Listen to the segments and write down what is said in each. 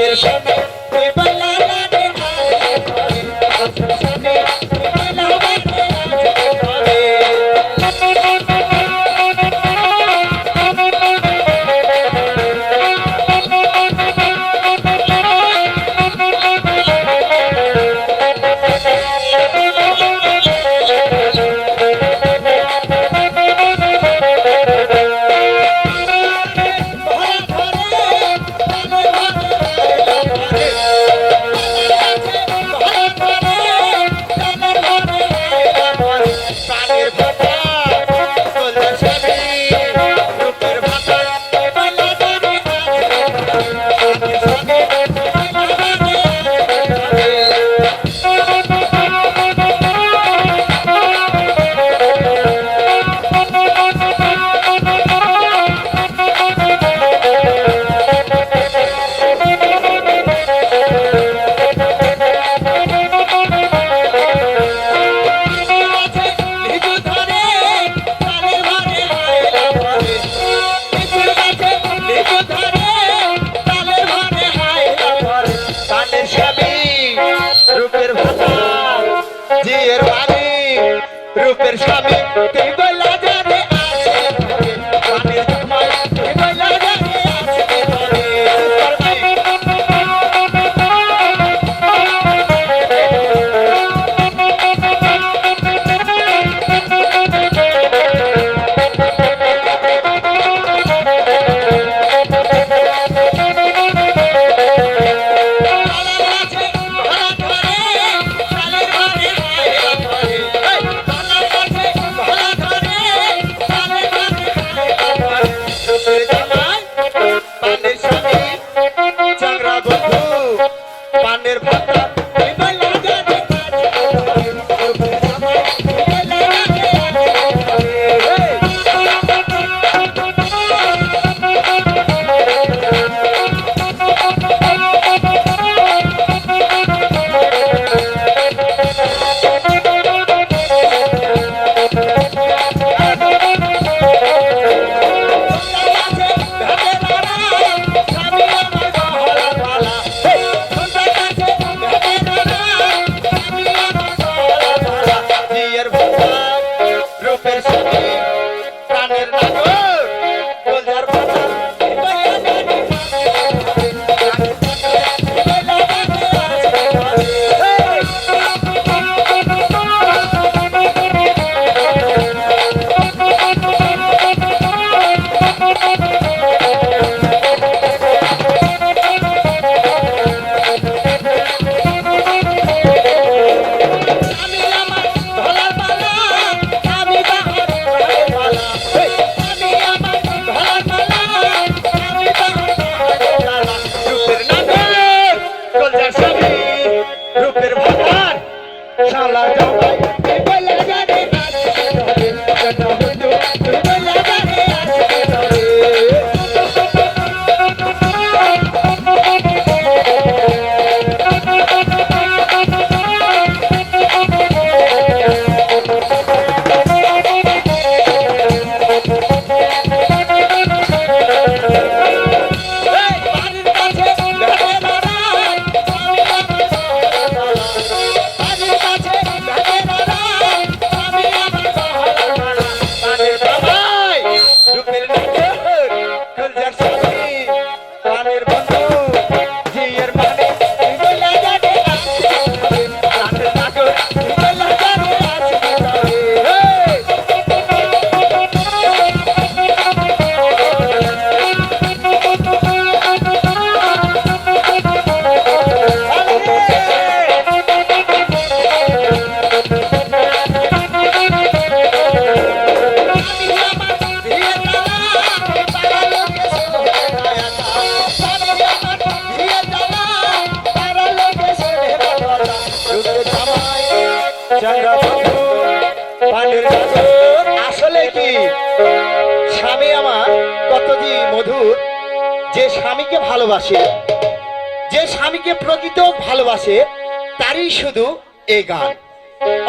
Kirshan বন্ধু পানের la আসলে কি? স্বামী আমার কতটি মধুর। যে স্বামীকে ভালোবাসে, যে স্বামীকে প্রকৃত ভালোবাসে, তারই শুধু এ গান।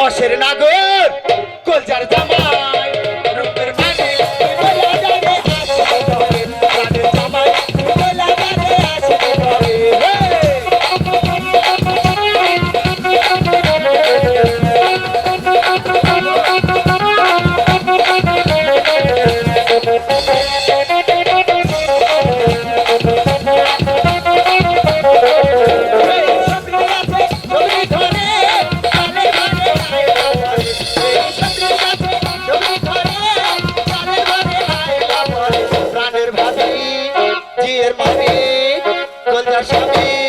অসের নাগর, কলজার জামাই। Amen.